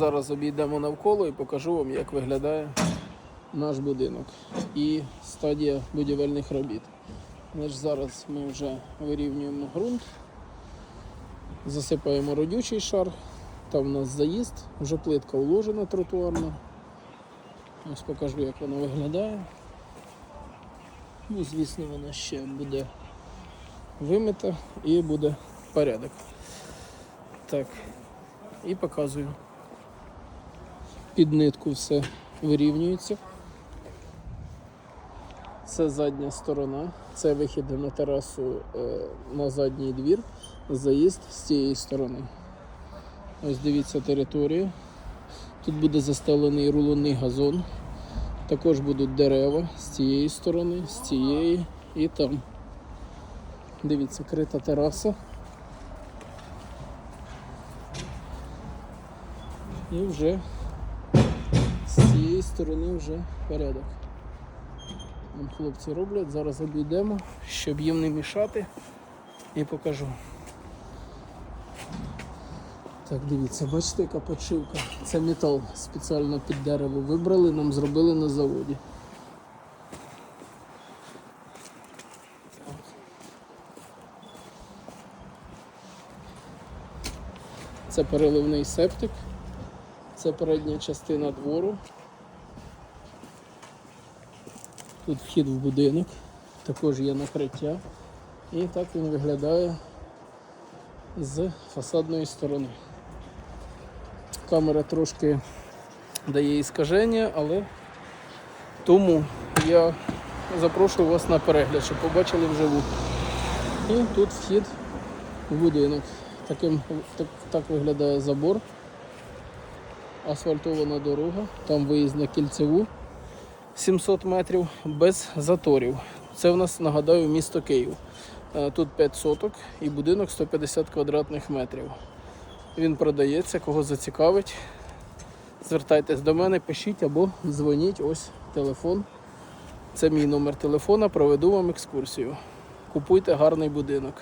Зараз обійдемо навколо і покажу вам, як виглядає наш будинок і стадія будівельних робіт. Значить, зараз ми вже вирівнюємо ґрунт, засипаємо родючий шар, там у нас заїзд, вже плитка уложена тротуарна. Ось покажу, як вона виглядає. Ну, звісно, вона ще буде вимита і буде порядок. Так, і показую. Під нитку все вирівнюється. Це задня сторона, це вихід на терасу е, на задній двір, заїзд з цієї сторони. Ось дивіться територія. Тут буде застелений рулонний газон. Також будуть дерева з цієї сторони, з цієї і там. Дивіться, крита тераса. І вже з цієї сторони вже порядок. Там хлопці роблять, зараз обійдемо, щоб їм не мішати і покажу. Так, дивіться, бачите, яка подшивка. Це метал спеціально під дерево вибрали, нам зробили на заводі. Це переливний септик. Це передня частина двору. Тут вхід в будинок, також є накриття. І так він виглядає з фасадної сторони. Камера трошки дає іскаження, але тому я запрошую вас на перегляд, щоб побачили вживу. І тут вхід в будинок. Таким, так, так виглядає забор асфальтована дорога, там виїзд на кільцеву 700 метрів без заторів. Це в нас, нагадаю, місто Київ. Е, Тут 5 соток і будинок 150 квадратних метрів. Він продається, кого зацікавить. Звертайтесь до мене, пишіть або дзвоніть. Ось телефон. Це мій номер телефона, проведу вам екскурсію. Купуйте гарний будинок.